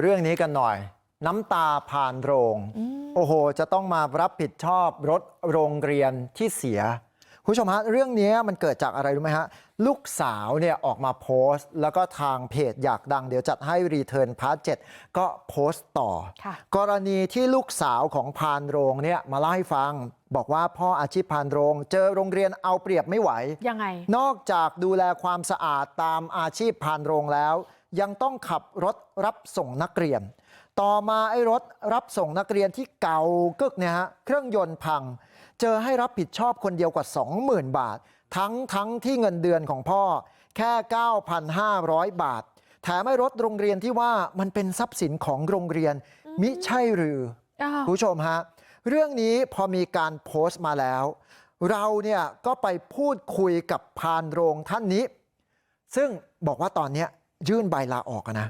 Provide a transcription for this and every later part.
เรื่องนี้กันหน่อยน้ำตาผ่านโรงโอ้โหจะต้องมารับผิดชอบรถโรงเรียนที่เสียคุณผู้ชมฮะเรื่องนี้มันเกิดจากอะไรรู้ไหมฮะลูกสาวเนี่ยออกมาโพสต์ แล้วก็ทางเพจอยากดังเดี๋ยวจัดให้รีเทิร์นพาร์ทเก็โพสต์ต่อค่ะกรณีที่ลูกสาวของพานโรงเนี่ยมาเล่าให้ฟัง บอกว่าพ่ออาชีพพานโรง เจอโรงเรียนเอาเปรียบไม่ไหวยังไง นอกจากดูแลความสะอาดตามอาชีพพานโรงแล้ว ยังต้องขับรถรับส่งนักเรียนต่อมาไอ้รถรับส่งนักเรียนที่เก่ากึกเนี่ยฮะเครื่องยนต์พังเจอให้รับผิดชอบคนเดียวกว่า20,000บาททั้งทั้งที่เงินเดือนของพ่อแค่9,500บาทแถมไอ้รถโรงเรียนที่ว่ามันเป็นทรัพย์สินของโรงเรียนมิใช่หรืออ้าวคุณผู้ชมฮะเรื่องนี้พอมีการโพสต์มาแล้วเราเนี่ยก็ไปพูดคุยกับพานโรงท่านนี้ซึ่งบอกว่าตอนเนี้ยยื่น ใบลาออกอะนะ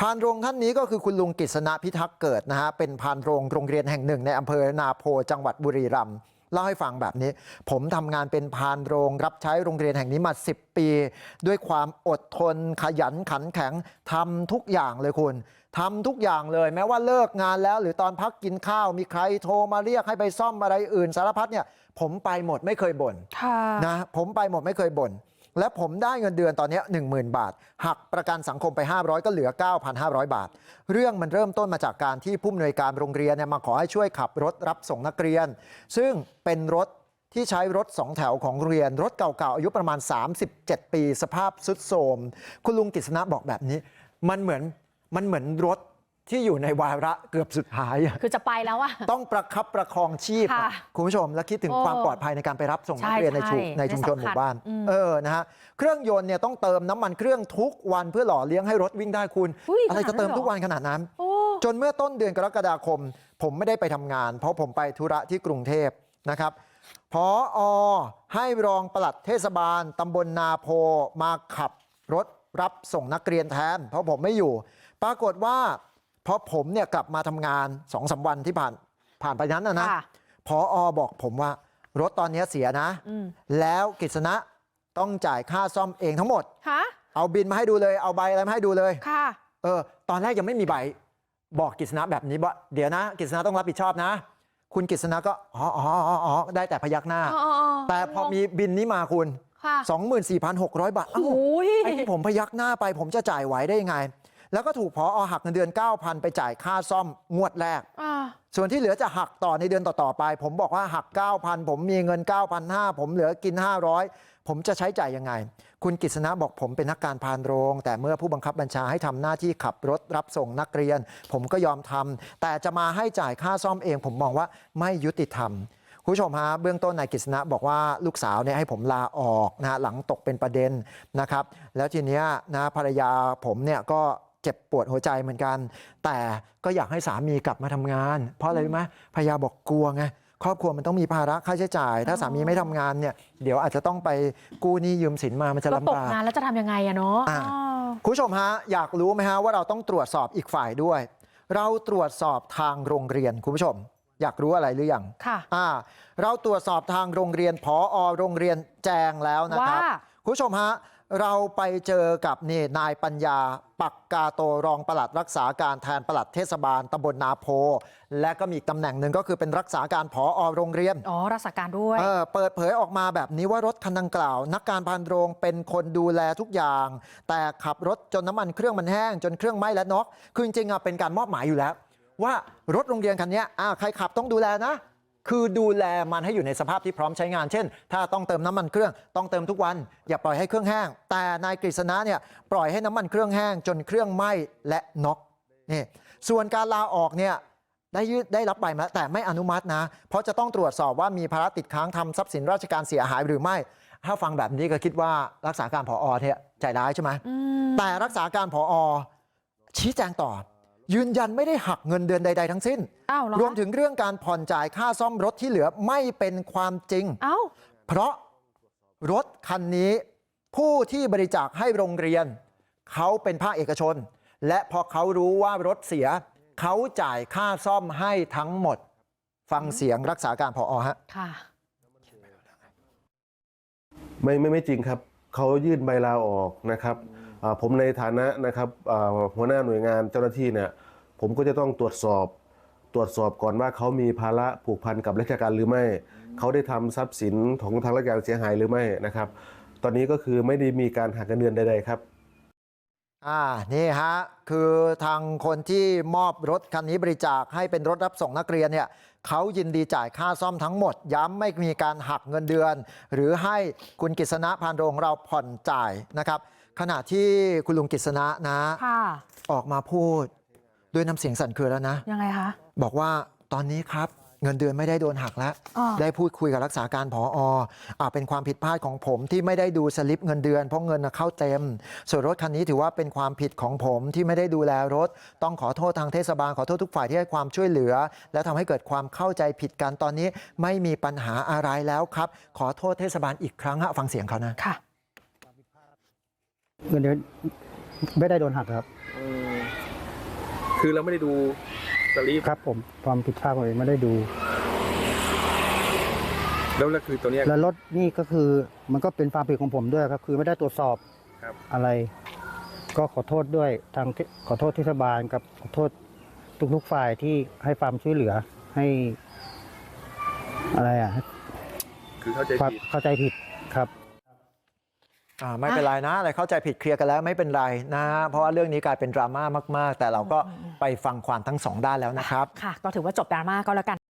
พานโรงท่านนี้ก็คือคุณลุงกฤษณะพิทักษ์เกิดนะฮะเป็นพานโรงโรงเรียนแห่งหนึ่งในอำเภอนาโพจังหวัดบุรีรัมย์เล่าให้ฟังแบบนี้ ผมทำงานเป็นพานโรงรับใช้โรงเรียนแห่งนี้มา 10 ปี ด้วยความอดทนขยันขันแข็งทำทุกอย่างเลยคุณทำทุกอย่างเลยแม้ว่าเลิกงานแล้ว หรือตอนพักกินข้าวมีใครโทรมาเรียกให้ไปซ่อมอะไรอื่นสารพัดเนี่ยผมไปหมดไม่เคยบ่นค่ะนะผมไปหมดไม่เคยบ่น และผมได้เงินเดือนตอนนี้ย10,000บาทหักประกันสังคมไป500ก็เหลือ9,500บาท เรื่องมันเริ่มต้นมาจากการที่ผู้อำนวยการโรงเรียนนยมาขอให้ช่วยขับรถรับส่งนักเรียน ซึ่งเป็นรถที่ใช้รถสองแถวของเรียน รถเก่าๆอายุประมาณ 37 ปี สภาพสุดโทรมคุณลุงกฤษณะบอกแบบนี้ มันเหมือนมันเหมือนรถ ที่อยู่ในวาระเกือบสุดท้ายอะคือจะไปแล้วอะต้องประคับประคองชีพอะค่ะคุณผู้ชมแล้วคิดถึงโอ้ความปลอดภัยในการไปรับส่งนักใช่เรียนในชุมใช่ในชุมชนหสำคัญมู่บ้านอืมเออนะฮะเครื่องยนต์เนี่ยต้องเติมน้ำมันเครื่องทุกวันเพื่อหล่อเลี้ยงให้รถวิ่งได้คุณอุ้ยอะไรขนาดนั้นจะเติมเหรอทุกวันขนาดนั้นโอ้จนเมื่อต้นเดือนกรกฎาคม ผมไม่ได้ไปทำงาน เพราะผมไปธุระที่กรุงเทพนะครับพออให้รองปลัดเทศบาลตำบลนาโพมาขับรถรับส่งนักเรียนแทนเพราะผมไม่อยู่ ปรากฏว่า พอผมเนี่ยกลับมาทำงานสองสาวันที่ผ่านผ่านไปนั้นนะนะค่ะพออบอกผมว่ารถตอนนี้เสียนะอืมแล้วกฤษณะต้องจ่ายค่าซ่อมเองทั้งหมดฮะเอาบินมาให้ดูเลยเอาใบอะไรมาให้ดูเลยค่ะเออตอนแรกยังไม่มีใบบอกกฤษณะแบบนี้ว่าเดี๋ยวนะกฤษณะต้องรับผิดชอบนะ คุณกฤษณะก็อ๋ออ๋ออ๋ออ๋อได้แต่พยักหน้าอ๋ออ๋อแต่พอมีบินนี้มาคุณค่ะ24,600 บาทโอ้เอ้าโหยไอ้ที่ผมพยักหน้าไปผมจะจ่ายไหวได้ยังไง แล้วก็ถูกพออหักเงินเดือน9,000ไปจ่ายค่าซ่อมงวดแรกอ่าส่วนที่เหลือจะหักต่อในเดือนต่อๆไป ผมบอกว่าหัก9,000ผมมีเงิน9,500ผมเหลือกิน 500 ผมจะใช้จ่ายยังไง คุณกฤษณะบอกผมเป็นนักการพานโรง แต่เมื่อผู้บังคับบัญชาให้ทำหน้าที่ขับรถรับส่งนักเรียน ผมก็ยอมทำแต่จะมาให้จ่ายค่าซ่อมเอง ผมมองว่าไม่ยุติธรรมคุณผู้ชมฮะเบื้องต้นนายกฤษณะบอกว่าลูกสาวเนี่ยให้ผมลาออกนะฮะหลังตกเป็นประเด็นนะครับ แล้วทีเนี้ยนะภรรยาผมเนี่ยก็ เจ็บปวดหัวใจเหมือนกัน แต่ก็อยากให้สามีกลับมาทำงาน เพราะอะไรรู้ไหมภรรยาบอกกลัวไงครอบครัวมันต้องมีภาระค่าใช้จ่าย ถ้าสามีไม่ทำงานเนี่ยเดี๋ยวอาจจะต้องไปกู้หนี้ยืมสินมามันจะก็ลำตกบากงานแล้วจะทำยังไงอะเนาะอ่าอ๋อคุณผู้ชมฮะอยากรู้ไหมฮะว่าเราต้องตรวจสอบอีกฝ่ายด้วย เราตรวจสอบทางโรงเรียนคุณผู้ชม อยากรู้อะไรหรือยังค่ะอ่าเราตรวจสอบทางโรงเรียนพอโรงเรียนแจงแล้วนะครับว่าคุณผู้ชมฮะ เราไปเจอกับนี่นายปัญญาปักกาโตรองปลัดรักษาการแทนปลัดเทศบาลตำบลนาโพและก็มีอีกตำแหน่งหนึ่งก็คือเป็นรักษาการผอโรงเรียนอ๋อรักษาการด้วยเออเปิดเผยออกมาแบบนี้ว่ารถคันดังกล่าว นักการพานโรงเป็นคนดูแลทุกอย่าง แต่ขับรถจนน้ำมันเครื่องมันแห้งจนเครื่องไหม้และน็อกคือจริงๆอะเป็นการมอบหมายอยู่แล้ว ว่ารถโรงเรียนคันนี้อ่าใครขับต้องดูแลนะ คือดูแลมันให้อยู่ในสภาพที่พร้อมใช้งาน เช่น ถ้าต้องเติมน้ำมันเครื่องต้องเติมทุกวัน อย่าปล่อยให้เครื่องแห้ง แต่นายกฤษณะเนี่ยปล่อยให้น้ำมันเครื่องแห้งจนเครื่องไหม้และน็อกนี่ส่วนการลาออกเนี่ยได้ยืดได้รับใบมาแล้วแต่ไม่อนุมัตินะ เพราะจะต้องตรวจสอบว่ามีภาระติดค้างทำทรัพย์สินราชการเสียหายหรือไม่ ถ้าฟังแบบนี้ก็คิดว่ารักษาการผอเนี่ยใจร้ายใช่ไหมอืมแต่รักษาการผอชี้แจงต่อ ยืนยันไม่ได้หักเงินเดือนใดๆทั้งสิ้นอ้าวเหรอรวมถึงเรื่องการผ่อนจ่ายค่าซ่อมรถที่เหลือไม่เป็นความจริงเอ้าเพราะรถคันนี้ผู้ที่บริจาคให้โรงเรียนเขาเป็นภาคเอกชน และพอเขารู้ว่ารถเสียเขาจ่ายค่าซ่อมให้ทั้งหมด ฟังเสียงรักษาการพอฮะค่ะไม่ไม่ไม่จริงครับเขายื่นใบลาออกนะครับอ่า ผมในฐานะนะครับหัวหน้าหน่วยงานเจ้าหน้าที่เนี่ยผมก็จะต้องตรวจสอบตรวจสอบก่อนว่าเขามีภาระผูกพันกับราชการหรือไม่ เขาได้ทำทรัพย์สินของทางราชการเสียหายหรือไม่นะครับ ตอนนี้ก็คือไม่ได้มีการหักเงินเดือนใดๆครับอ่านี่ฮะคือทางคนที่มอบรถคันนี้บริจาคให้เป็นรถรับส่งนักเรียนเนี่ยเขายินดีจ่ายค่าซ่อมทั้งหมด ย้ำไม่มีการหักเงินเดือน หรือให้คุณกฤษณะพานโรงเราผ่อนจ่ายนะครับ ขณะที่คุณลุงกฤษณะนะค่ะออกมาพูดด้วยน้ำเสียงสั่นเครือแล้วนะยังไงคะบอกว่าตอนนี้ครับเงินเดือนไม่ได้โดนหักแล้วอ๋อได้พูดคุยกับรักษาการผออ่าเป็นความผิดพลาดของผมที่ไม่ได้ดูสลิปเงินเดือนเพราะเงินน่ะเข้าเต็มส่วนรถคันนี้ถือว่าเป็นความผิดของผมที่ไม่ได้ดูแลรถต้องขอโทษทางเทศบาลขอโทษทุกฝ่ายที่ให้ความช่วยเหลือ และทำให้เกิดความเข้าใจผิดกันตอนนี้ไม่มีปัญหาอะไรแล้วครับ ขอโทษเทศบาลอีกครั้งฮะฟังเสียงเขานะค่ะ เงินเดือนไม่ได้โดนหักครับ อืมคือเราไม่ได้ดูสลีปครับผมความผิดพลาดของผมเองไม่ได้ดู แล้วแล้วคือตัวเนี้ย แล้วรถนี่ก็คือมันก็เป็นความผิดของผมด้วยครับ คือไม่ได้ตรวจสอบครับ อะไร ก็ขอโทษด้วยทางที่ขอโทษเทศบาลกับขอโทษทุกๆฝ่ายที่ให้ความช่วยเหลือให้ อะไรอะคือเข้าใจความผิดเข้าใจผิดครับอ่า ไม่เป็นไรนะอะไรเข้าใจผิดเคลียร์กันแล้วไม่เป็นไรนะฮะเพราะว่าเรื่องนี้กลายเป็นดราม่ามากๆแต่เราก็ไปฟังความทั้งสองด้านแล้วนะครับค่ะก็ถือว่าจบดราม่าก็แล้วกัน